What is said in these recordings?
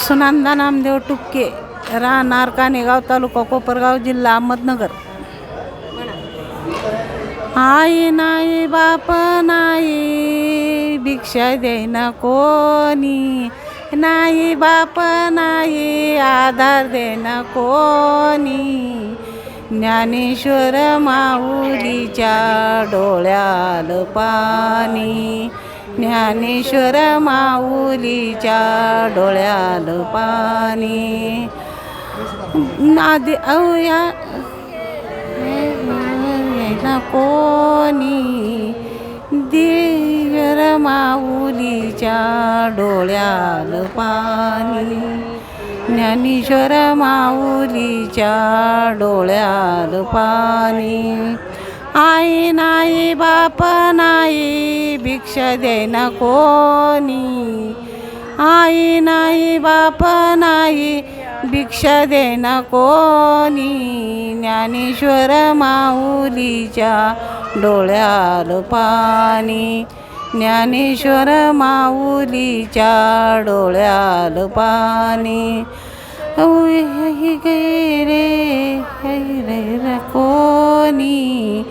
सुनंदा नामदेव टुपके राहणार कानेगाव तालुका कोपरगाव जिल्हा अहमदनगर. आई नाही बाप नाही भिक्षा देईना कोणी. नाही बाप नाही आधार देना कोणी. ज्ञानेश्वर माऊलीच्या डोळ्याल पाणी. ज्ञानेश्वर माऊलीच्या डोळ्याल पाणी. नादी अवया. कोणी. देवर माऊलीच्या डोळ्याल पाणी. ज्ञानेश्वर माऊलीच्या डोळ्याल पाणी. आई नाही बाप नाही भिक्षा देना कोणी? आई नाही बाप नाही भिक्षा देना कोणी? ज्ञानेश्वर माऊलीच्या डोळ्याल पाणी. ज्ञानेश्वर माऊलीच्या डोळ्याल पाणी. गे गेले रे कोणी?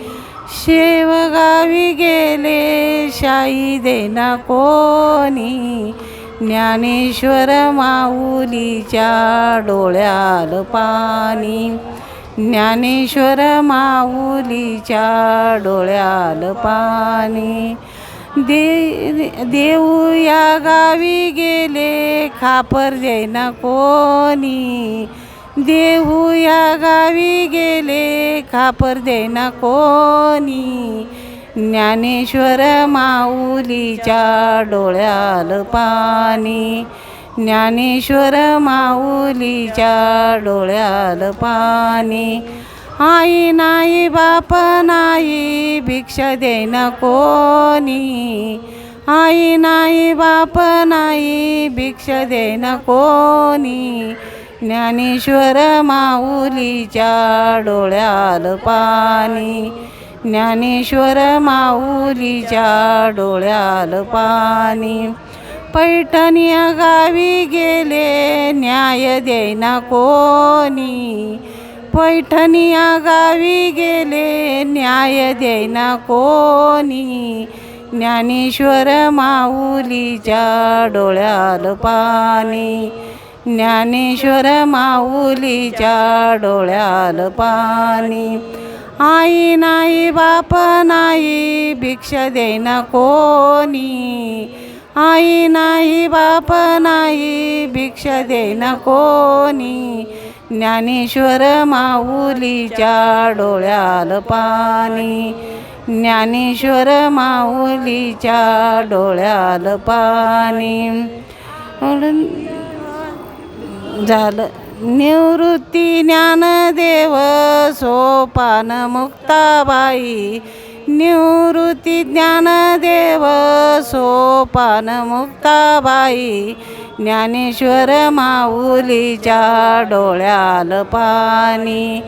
शेवगावी गेले शाई देना कोणी? ज्ञानेश्वर माऊलीच्या डोळ्याल पाणी. ज्ञानेश्वर माऊलीच्या डोळ्याल पाणी. दे देऊ या गावी गेले खापर देना कोणी? देऊ या गावी गेले खापर देना कोणी? ज्ञानेश्वर माऊलीच्या डोळ्याल पाणी. ज्ञानेश्वर माऊलीच्या डोळ्याल पाणी. आई नाही बाप नाही भिक्षा देना कोणी? आई नाही बाप नाही भिक्षा देना कोणी? ज्ञानेश्वर माऊलीच्या डोळ्याल पाणी. ज्ञानेश्वर माऊलीच्या डोळ्याल पाणी. पैठणिया गावी गेले न्याय देना कोणी. पैठणिया गावी गेले न्याय देना कोणी. ज्ञानेश्वर माऊलीच्या डोळ्याल पाणी. ज्ञानेश्वर माऊलीच्या डोळ्याल पाणी. आई नाही बाप नाही भिक्षा देना कोणी. आई नाही बाप नाही भिक्षा देना कोणी. ज्ञानेश्वर माऊलीच्या डोळ्याल पाणी. ज्ञानेश्वर माऊलीच्या डोळ्याल पाणी. झालं. निवृत्ती ज्ञानदेव सोपान मुक्ताबाई. निवृत्ती ज्ञानदेव सोपान मुक्ताबाई. ज्ञानेश्वर माऊलीच्या डोळ्याल पाणी.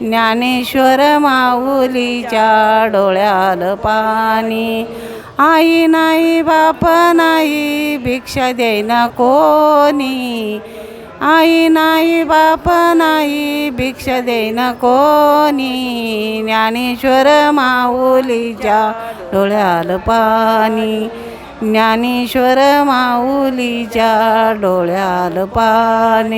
ज्ञानेश्वर माऊलीच्या डोळ्याल पाणी. आई नाही बाप नाही भिक्षा देईना कोणी. आई नाही बाप नाही भिक्षा देना कोणी? ज्ञानेश्वर माऊलीच्या डोळ्याल पाणी. ज्ञानेश्वर माऊलीच्या डोळ्याल पाणी.